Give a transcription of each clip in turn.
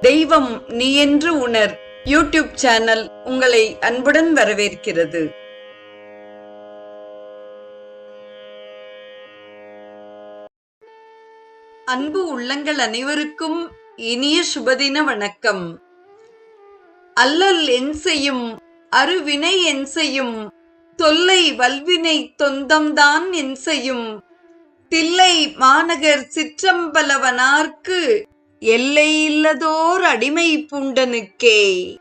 தெய்வம் நீ என்று உணர். யூடியூப் சேனல் உங்களை அன்புடன் வரவேற்கிறது. அன்பு உள்ளங்கள் அனைவருக்கும் இனிய சுபதின வணக்கம். அல்லல் என் செய்யும் அருவினை என் செய்யும் தொல்லை வல்வினை தொந்தம்தான் என் செய்யும் தில்லை மாநகர் சிற்றம்பலவனார்க்கு எல்லையில்லதோர் அடிமை பூண்டனுக்கே.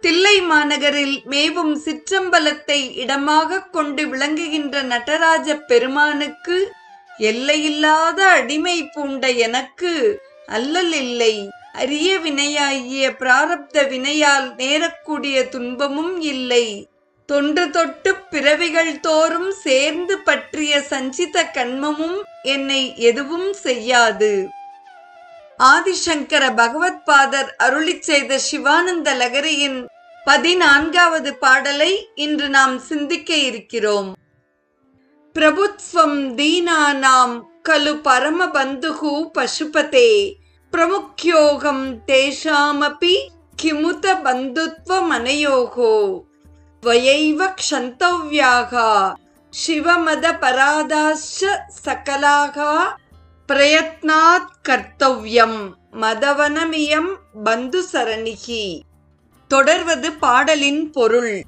தில்லை மாநகரில் மேவும் சிற்றம்பலத்தை இடமாகக் கொண்டு விளங்குகின்ற நடராஜ பெருமானுக்கு எல்லையில்லாத அடிமை பூண்ட எனக்கு அல்லல் இல்லை. அரிய வினையாகிய பிராரப்த வினையால் நேரக்கூடிய துன்பமும் இல்லை. தொன்று தொட்டு பிறவிகள் தோறும் சேர்ந்து பற்றிய சஞ்சித கண்மமும் என்னை எதுவும் செய்யாது. ஆதிசங்கர பகவத்பாதர் அருளிச் செய்த சிவானந்த லகரியின் பதினான்காவது பாடலை இன்று நாம் சிந்திக்க இருக்கிறோம் பிரபுத்வம் தீனானாம் கலு பரமபந்துகு பசுபதே பிரமுக்யோகம் தேஷாமபி கிமுத பந்துத்வமனயோகோ त्वयैव क्षन्तव्याः शिवमदपराधाश्च सकलाः பிரயத்னாத் கர்த்தவ்யம் மதவனமியம் பந்து சரணிகி. தொடர்வது பாடலின் பொருள்.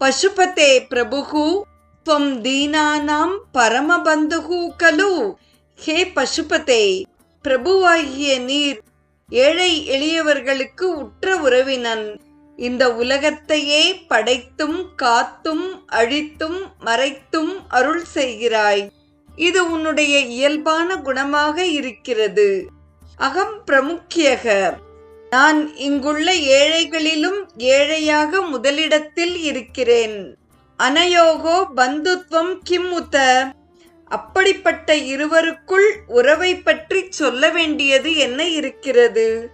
பசுபதே பிரபுகு துவம் தீனானாம் பரமபந்துகு கலு. ஹே பசுபதே பிரபுவாகிய நீர் ஏழை எளியவர்களுக்கு உற்ற உறவினன். இந்த உலகத்தையே படைத்தும் காத்தும் அழித்தும் மறைத்தும் அருள் செய்கிறாய். இது உன்னுடைய இயல்பான குணமாக இருக்கிறது. அகம் பிரமுக்கியக. நான் இங்குள்ள ஏழைகளிலும் ஏழையாக முதலிடத்தில் இருக்கிறேன். அனயோகோ பந்துத்வம் கிம்முத அப்படிப்பட்ட இருவருக்குள் உறவை பற்றி சொல்ல வேண்டியது என்ன இருக்கிறது?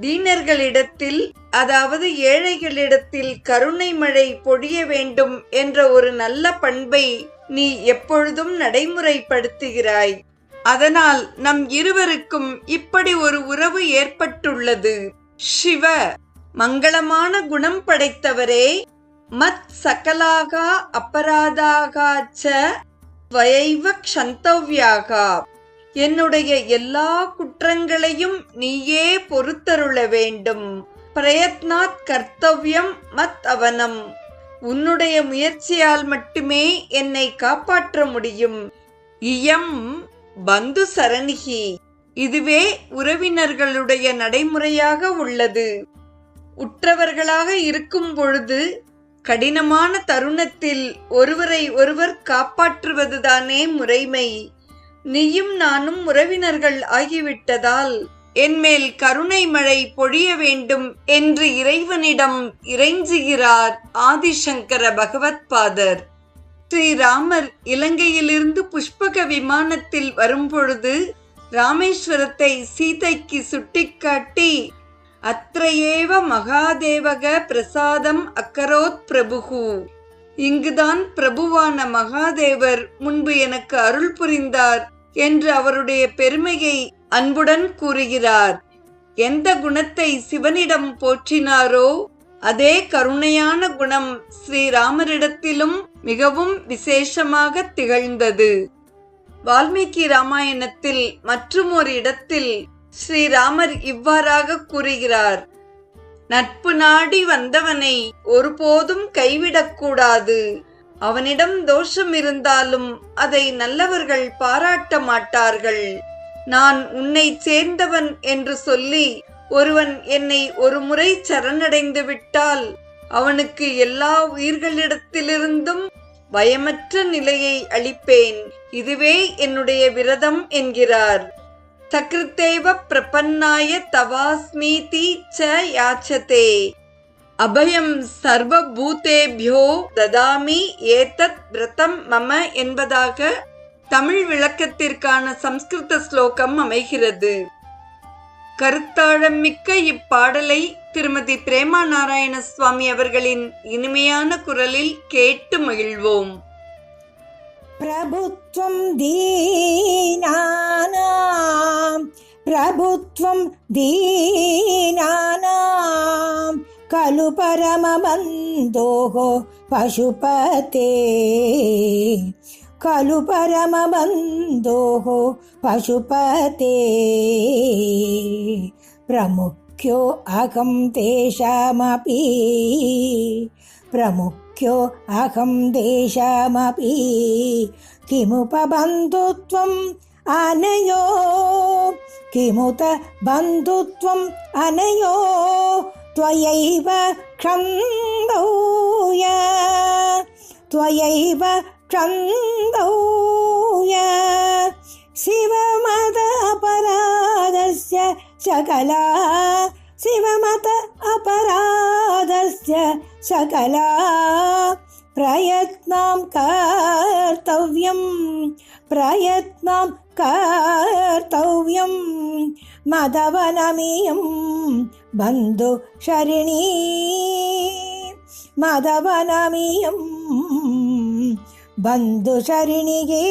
தீனர்களிடத்தில் அதாவது ஏழைகளிடத்தில் கருணை மழை பொழிய வேண்டும் என்ற ஒரு நல்ல பண்பை நீ எப்பொழுதும் நடைமுறைப்படுத்துகிறாய். அதனால் நம் இருவருக்கும் இப்படி ஒரு உறவு ஏற்பட்டுள்ளது. சிவ மங்களமான குணம் படைத்தவரே மத் சகலாகா அபராதாகாச்ச வயைவ க்ஷந்தவ்யாகா. என்னுடைய எல்லா குற்றங்களையும் நீயே பொறுத்தருள வேண்டும். பிரயத்னாத் கர்த்தவ்யம் மத் அவனம். உன்னுடைய முயற்சியால் மட்டுமே என்னை காப்பாற்ற முடியும். இயம் பந்து சரணிகி. இதுவே உறவினர்களுடைய நடைமுறையாக உள்ளது. உற்றவர்களாக இருக்கும் பொழுது கடினமான தருணத்தில் ஒருவரை ஒருவர் காப்பாற்றுவதுதானே முறைமை. நீயும் நானும் உறவினர்கள் ஆகிவிட்டதால் என்மேல் கருணை மழை பொழிய வேண்டும் என்று இறைவனிடம் இறைஞ்சுகிறார் ஆதிசங்கர பகவத்பாதர் ஸ்ரீராமர் இலங்கையிலிருந்து புஷ்பக விமானத்தில் வரும்பொழுது ராமேஸ்வரத்தை சீதைக்கு சுட்டிக்காட்டி அத்ரையேவ மகாதேவக பிரசாதம் அக்கரோத் பிரபுகு இங்குதான் பிரபுவான மகாதேவர். முன்பு எனக்கு அருள் புரிந்தார். என்று அவருடைய பெருமையை அன்புடன் கூறுகிறார். எந்த குணத்தை சிவனிடம் போற்றினாரோ அதே கருணையான குணம் ஸ்ரீராமரிடத்திலும் மிகவும் விசேஷமாக திகழ்ந்தது. வால்மீகி ராமாயணத்தில் மற்றும் ஒரு இடத்தில் ஸ்ரீராமர் இவ்வாறாக கூறுகிறார். நட்பு நாடி வந்தவனை ஒருபோதும் கைவிடக்கூடாது. அவனிடம் தோஷம் இருந்தாலும் அதை நல்லவர்கள் பாராட்ட மாட்டார்கள். நான் உன்னை சேர்ந்தவன் என்று சொல்லி ஒருவன் என்னை ஒரு முறை சரணடைந்து விட்டால் அவனுக்கு எல்லா உயிர்களிடத்திலிருந்தும் பயமற்ற நிலையை அளிப்பேன். இதுவே என்னுடைய விரதம் என்கிறார். சகிருத்தேவ பிரபன்னாய தவாஸ்மீதி ச யாச்சதே. அபயம் சர்வ பூத்தேபியோ ததாமி ஏதத் விரதம் மம என்பதாக தமிழ் விளக்கத்திற்கான சம்ஸ்கிருத ஸ்லோகம் அமைகிறது. கருத்தாழம் மிக்க இப்பாடலை திருமதி பிரேமா நாராயண சுவாமி அவர்களின் இனிமையான குரலில் கேட்டு மகிழ்வோம். பிரபுத்வம் தீனானாம். பிரபுத்வம் தீனானாம். खलु परमबन्धोः पशुपते खलु परमबन्धोः पशुपते प्रमुख्यो अहं तेषामपि प्रमुख्यो अहं तेषामपि किमुपबन्धुत्वम् अनयो किमुत बन्धुत्वम् अनयो त्वयैव क्षन्दौय त्वयैव क्षन्दौय शिवमत अपराधस्य सकला। शिवमत अपराधस्य सकला। प्रयत्नं कर्तव्यं प्रयत्नं कर्तव्यं मदवनमियं बन्धुशरिणी मदवनमियं बन्धुशरिणिगे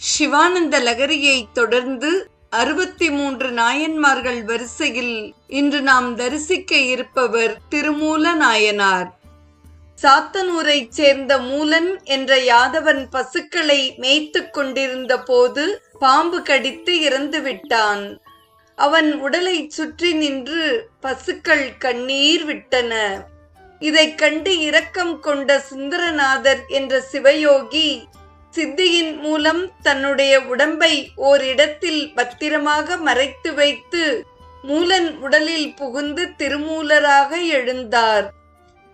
சிவானந்த லகரியை தொடர்ந்து அறுபத்தி மூன்று நாயன்மார்கள் வரிசையில் இன்று நாம் தரிசிக்க இருப்பவர் திருமூல நாயனார். சாத்தனூரைச் சேர்ந்த மூலன் என்ற யாதவன் பசுக்களை மேய்த்துக் கொண்டிருந்த போது பாம்பு கடித்து இறந்து விட்டான். அவன் உடலைச் சுற்றி நின்று பசுக்கள் கண்ணீர் விட்டன. இதைக் கண்டு இரக்கம் கொண்ட சுந்தரநாதர் என்ற சிவயோகி சித்தியின் மூலம் தன்னுடைய உடம்பை ஓரிடத்தில் பத்திரமாக மறைத்து வைத்து மூலன் உடலில் புகுந்து திருமூலராக எழுந்தார்.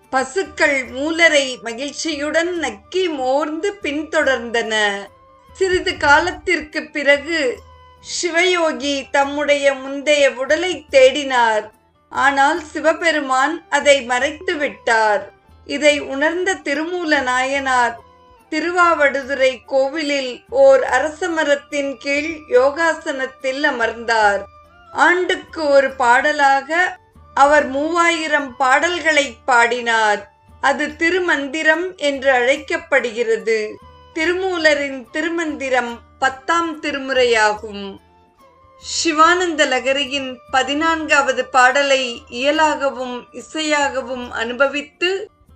பசுக்கள் மூலரை மகிழ்ச்சியுடன் நக்கி மோர்ந்து பின்தொடர்ந்தன. சிறிது காலத்திற்கு பிறகு சிவயோகி தம்முடைய முந்தைய உடலை தேடினார். ஆனால் சிவபெருமான் அதை மறைத்து விட்டார் இதை உணர்ந்த திருமூல நாயனார் திருவாவடுதுறை கோவிலில் ஓர் அரச மரத்தின் கீழ் யோகாசனத்தில் அமர்ந்தார். ஆண்டுக்கு ஒரு பாடலாக அவர் மூவாயிரம் பாடல்களை பாடினார். அது திருமந்திரம் என்று அழைக்கப்படுகிறது. திருமூலரின் திருமந்திரம் பத்தாம் திருமுறையாகும். சிவானந்த லகரியின் பதினான்காவது பாடலை இயலாகவும் இசையாகவும் அனுபவித்து